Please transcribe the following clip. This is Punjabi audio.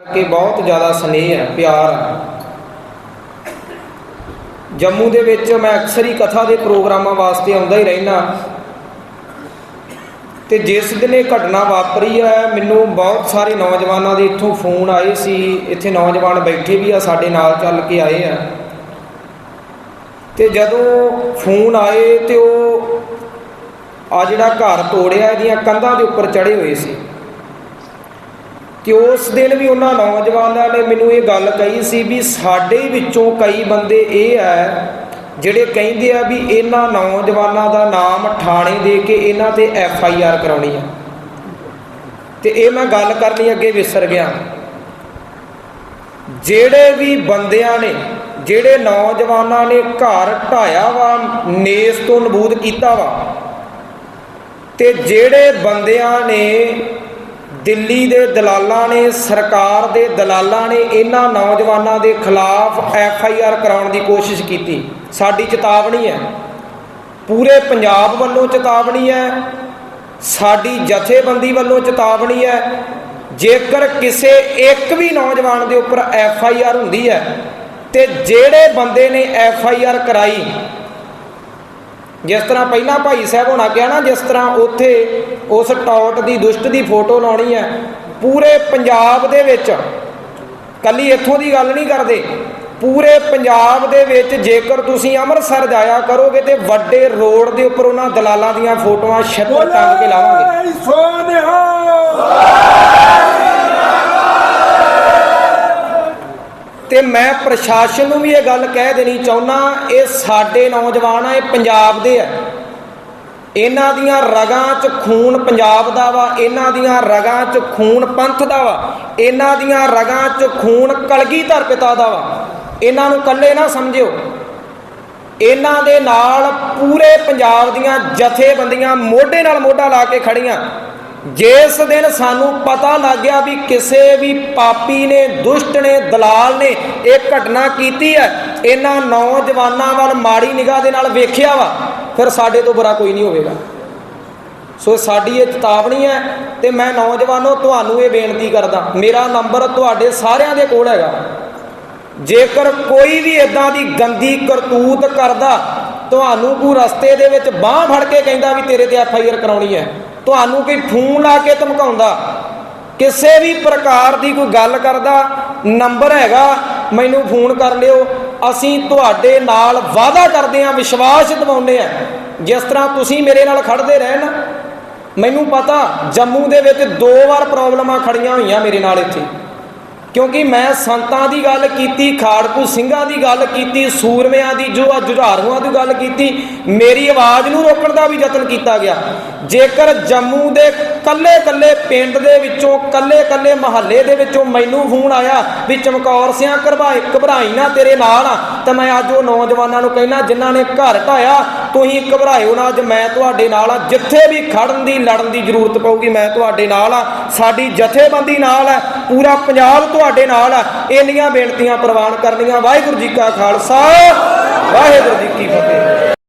ਕਿ ਬਹੁਤ ਜ਼ਿਆਦਾ ਸਨੇਹ ਹੈ, ਪਿਆਰ ਹੈ। ਜੰਮੂ ਦੇ ਵਿੱਚ ਮੈਂ ਅਕਸਰ ਹੀ ਕਥਾ ਦੇ ਪ੍ਰੋਗਰਾਮਾਂ ਵਾਸਤੇ ਆਉਂਦਾ ਹੀ ਰਹਿਣਾ ਤੇ ਜਿਸ ਦਿਨ ਇਹ ਘਟਨਾ ਵਾਪਰੀ ਹੈ, ਮੈਨੂੰ ਬਹੁਤ ਸਾਰੇ ਨੌਜਵਾਨਾਂ ਦੇ ਇੱਥੋਂ ਫੋਨ ਆਏ ਸੀ। ਇੱਥੇ ਨੌਜਵਾਨ ਬੈਠੇ ਵੀ ਆ, ਸਾਡੇ ਨਾਲ ਚੱਲ ਕੇ ਆਏ ਆ। ਤੇ ਜਦੋਂ ਫੋਨ ਆਏ ਤੇ ਉਹ ਆ ਜਿਹੜਾ ਘਰ ਤੋੜਿਆ, ਇਹਦੀਆਂ ਕੰਧਾਂ ਦੇ ਉੱਪਰ ਚੜੇ ਹੋਏ ਸੀ। ਕਿ ਉਸ ਦਿਨ ਵੀ ਉਹਨਾਂ ਨੌਜਵਾਨਾਂ ਨੇ ਮੈਨੂੰ ਇਹ ਗੱਲ ਕਹੀ ਸੀ ਵੀ ਸਾਡੇ ਵਿੱਚੋਂ ਕਈ ਬੰਦੇ ਇਹ ਹੈ, ਜਿਹੜੇ ਕਹਿੰਦੇ ਆ ਵੀ ਇਹਨਾਂ ਨੌਜਵਾਨਾਂ ਦਾ ਨਾਮ ਥਾਣੇ ਦੇ ਕੇ ਇਹਨਾਂ ਤੇ ਐਫ ਆਈ ਆਰ ਕਰਾਉਣੀ ਆ। ਤੇ ਇਹ ਮੈਂ ਗੱਲ ਕਰਨੀ ਅੱਗੇ ਵਿਸਰ ਗਿਆ। ਜਿਹੜੇ ਵੀ ਬੰਦਿਆਂ ਨੇ, ਜਿਹੜੇ ਨੌਜਵਾਨਾਂ ਨੇ ਘਰ ਢਾਇਆ ਵਾ, ਨੇਸ ਤੋਂ ਨਬੂਦ ਕੀਤਾ ਵਾ, ਤੇ ਜਿਹੜੇ ਬੰਦਿਆਂ ਨੇ ਦਿੱਲੀ ਦੇ ਦਲਾਲਾਂ ਨੇ, ਸਰਕਾਰ ਦੇ ਦਲਾਲਾਂ ਨੇ ਇਹਨਾਂ ਨੌਜਵਾਨਾਂ ਦੇ ਖਿਲਾਫ ਐਫ ਆਈ ਆਰ ਕਰਾਉਣ ਦੀ ਕੋਸ਼ਿਸ਼ ਕੀਤੀ। ਸਾਡੀ ਚੇਤਾਵਨੀ ਹੈ। ਪੂਰੇ ਪੰਜਾਬ ਵੱਲੋਂ ਚੇਤਾਵਨੀ ਹੈ। ਸਾਡੀ ਜਥੇਬੰਦੀ ਵੱਲੋਂ ਚੇਤਾਵਨੀ ਹੈ। ਜੇਕਰ ਕਿਸੇ ਇੱਕ ਵੀ ਨੌਜਵਾਨ ਦੇ ਉੱਪਰ ਐਫ ਆਈ ਆਰ ਹੁੰਦੀ ਹੈ ਤੇ ਜਿਹੜੇ ਬੰਦੇ ਨੇ ਐਫ ਆਈ ਆਰ ਕਰਾਈ ਜਿਸ ਤਰ੍ਹਾਂ ਪਹਿਲਾਂ ਭਾਈ ਸਾਹਿਬ ਹੋਣਾ ਗਿਆ ਨਾ, ਜਿਸ ਤਰ੍ਹਾਂ ਉੱਥੇ ਉਸ ਟੌਟ ਦੀ ਦੁਸ਼ਟ ਦੀ ਫੋਟੋ ਲਾਉਣੀ ਹੈ, ਪੂਰੇ ਪੰਜਾਬ ਦੇ ਵਿੱਚ, ਕੱਲੀ ਇੱਥੋਂ ਦੀ ਗੱਲ ਨਹੀਂ ਕਰਦੇ, ਪੂਰੇ ਪੰਜਾਬ ਦੇ ਵਿੱਚ ਜੇਕਰ ਤੁਸੀਂ ਅੰਮ੍ਰਿਤਸਰ ਜਾਇਆ ਕਰੋਗੇ ਤੇ ਵੱਡੇ ਰੋਡ ਦੇ ਉੱਪਰ ਉਹਨਾਂ ਦਲਾਲਾਂ ਦੀਆਂ ਫੋਟੋਆਂ ਛੱਤਰ ਟੰਗ ਕੇ ਲਾਵਾਂਗੇ। ਸੋਨਿਹਾ ਤੇ ਮੈਂ ਪ੍ਰਸ਼ਾਸਨ ਨੂੰ ਵੀ ਇਹ ਗੱਲ ਕਹਿ ਦੇਣੀ ਚਾਹੁੰਦਾ ਇਹ ਸਾਡੇ ਨੌਜਵਾਨ ਆ, ਇਹ ਪੰਜਾਬ ਦੇ ਆ। ਇਹਨਾਂ ਦੀਆਂ ਰਗਾਂ 'ਚ ਖੂਨ ਪੰਜਾਬ ਦਾ ਵਾ, ਇਹਨਾਂ ਦੀਆਂ ਰਗਾਂ 'ਚ ਖੂਨ ਪੰਥ ਦਾ ਵਾ, ਇਹਨਾਂ ਦੀਆਂ ਰਗਾਂ 'ਚ ਖੂਨ ਕਲਗੀਧਰ ਪਿਤਾ ਦਾ ਵਾ। ਇਹਨਾਂ ਨੂੰ ਇਕੱਲੇ ਨਾ ਸਮਝਿਓ। ਇਹਨਾਂ ਦੇ ਨਾਲ ਪੂਰੇ ਪੰਜਾਬ ਦੀਆਂ ਜਥੇਬੰਦੀਆਂ ਮੋਢੇ ਨਾਲ ਮੋਢਾ ਲਾ ਕੇ ਖੜੀਆਂ। ਜਿਸ ਦਿਨ ਸਾਨੂੰ ਪਤਾ ਲੱਗ ਗਿਆ ਵੀ ਕਿਸੇ ਵੀ ਪਾਪੀ ਨੇ, ਦੁਸ਼ਟ ਨੇ, ਦਲਾਲ ਨੇ ਇਹ ਘਟਨਾ ਕੀਤੀ ਹੈ, ਇਹਨਾਂ ਨੌਜਵਾਨਾਂ ਵੱਲ ਮਾੜੀ ਨਿਗਾਹ ਦੇ ਨਾਲ ਵੇਖਿਆ ਵਾ, ਫਿਰ ਸਾਡੇ ਤੋਂ ਬੁਰਾ ਕੋਈ ਨਹੀਂ ਹੋਵੇਗਾ। ਸੋ ਸਾਡੀ ਇਹ ਚੇਤਾਵਨੀ ਹੈ ਤੇ ਮੈਂ ਨੌਜਵਾਨੋ, ਤੁਹਾਨੂੰ ਇਹ ਬੇਨਤੀ ਕਰਦਾ, ਮੇਰਾ ਨੰਬਰ ਤੁਹਾਡੇ ਸਾਰਿਆਂ ਦੇ ਕੋਲ ਹੈਗਾ। ਜੇਕਰ ਕੋਈ ਵੀ ਇਦਾਂ ਦੀ ਗੰਦੀ ਕਰਤੂਤ ਕਰਦਾ, ਤੁਹਾਨੂੰ ਕੋਈ ਰਸਤੇ ਦੇ ਵਿੱਚ ਬਾਹ ਫੜ ਕੇ ਕਹਿੰਦਾ ਵੀ ਤੇਰੇ ਤੇ ਐਫ ਆਈ ਆਰ ਕਰਾਉਣੀ ਹੈ। ਤੁਹਾਨੂੰ ਕੋਈ ਫੋਨ ਲਾ ਕੇ ਧਮਕਾਉਂਦਾ, ਕਿਸੇ ਵੀ ਪ੍ਰਕਾਰ ਦੀ ਕੋਈ ਗੱਲ ਕਰਦਾ, ਨੰਬਰ ਹੈਗਾ, ਮੈਨੂੰ ਫੋਨ ਕਰ ਲਿਓ, ਅਸੀਂ ਤੁਹਾਡੇ ਨਾਲ ਵਾਅਦਾ ਕਰਦੇ ਹਾਂ, ਵਿਸ਼ਵਾਸ ਦਿਵਾਉਂਦੇ ਹਾਂ। ਜਿਸ ਤਰ੍ਹਾਂ ਤੁਸੀਂ ਮੇਰੇ ਨਾਲ ਖੜਦੇ ਰਹੇ ਨਾ ਮੈਨੂੰ ਪਤਾ ਜੰਮੂ ਦੇ ਵਿੱਚ ਦੋ ਵਾਰ ਪ੍ਰੋਬਲਮਾਂ ਖੜੀਆਂ ਹੋਈਆਂ ਮੇਰੇ ਨਾਲ ਇੱਥੇ। ਕਿਉਂਕਿ ਮੈਂ ਸੰਤਾਂ ਦੀ ਗੱਲ ਕੀਤੀ, ਖਾੜਕੂ ਸਿੰਘਾਂ ਦੀ ਗੱਲ ਕੀਤੀ, ਸੂਰਮਿਆਂ ਦੀ ਜੋ ਜੁਝਾਰੂਆਂ ਦੀ ਗੱਲ ਕੀਤੀ, ਮੇਰੀ ਆਵਾਜ਼ ਨੂੰ ਰੋਕਣ ਦਾ ਵੀ ਯਤਨ ਕੀਤਾ ਗਿਆ। ਜੇਕਰ ਜੰਮੂ ਦੇ ਕੱਲੇ ਕੱਲੇ ਪਿੰਡ ਦੇ ਵਿੱਚੋਂ ਕੱਲੇ ਕੱਲੇ ਮਹੱਲੇ ਦੇ ਵਿੱਚੋਂ ਮੈਨੂੰ ਫੋਨ ਆਇਆ ਵੀ ਚਮਕੌਰ ਸਿਆਂ ਘਬਰਾਈ ਘਬਰਾਈ ਨਾ ਤੇਰੇ ਨਾਲ ਆ, ਤਾਂ ਮੈਂ ਅੱਜ ਉਹ ਨੌਜਵਾਨਾਂ ਨੂੰ ਕਹਿਣਾ ਜਿਨ੍ਹਾਂ ਨੇ ਘਰ ਢਾਇਆ ਤੁਸੀਂ ਘਬਰਾਇਓ ਨਾ ਅੱਜ ਮੈਂ ਤੁਹਾਡੇ ਨਾਲ ਆ। ਜਿੱਥੇ ਵੀ ਖੜਨ ਦੀ, ਲੜਨ ਦੀ ਜ਼ਰੂਰਤ ਪਊਗੀ, ਮੈਂ ਤੁਹਾਡੇ ਨਾਲ ਆ। ਸਾਡੀ ਜਥੇਬੰਦੀ ਨਾਲ ਹੈ ਪੂਰਾ ਪੰਜਾਬ ਤੁਹਾਡੇ ਨਾਲ ਆ। ਇੰਨੀਆਂ ਬੇਨਤੀਆਂ ਪ੍ਰਵਾਨ ਕਰਨੀਆਂ। ਵਾਹਿਗੁਰੂ ਜੀ ਕਾ ਖਾਲਸਾ, ਵਾਹਿਗੁਰੂ ਜੀ ਕੀ ਫਤਿਹ।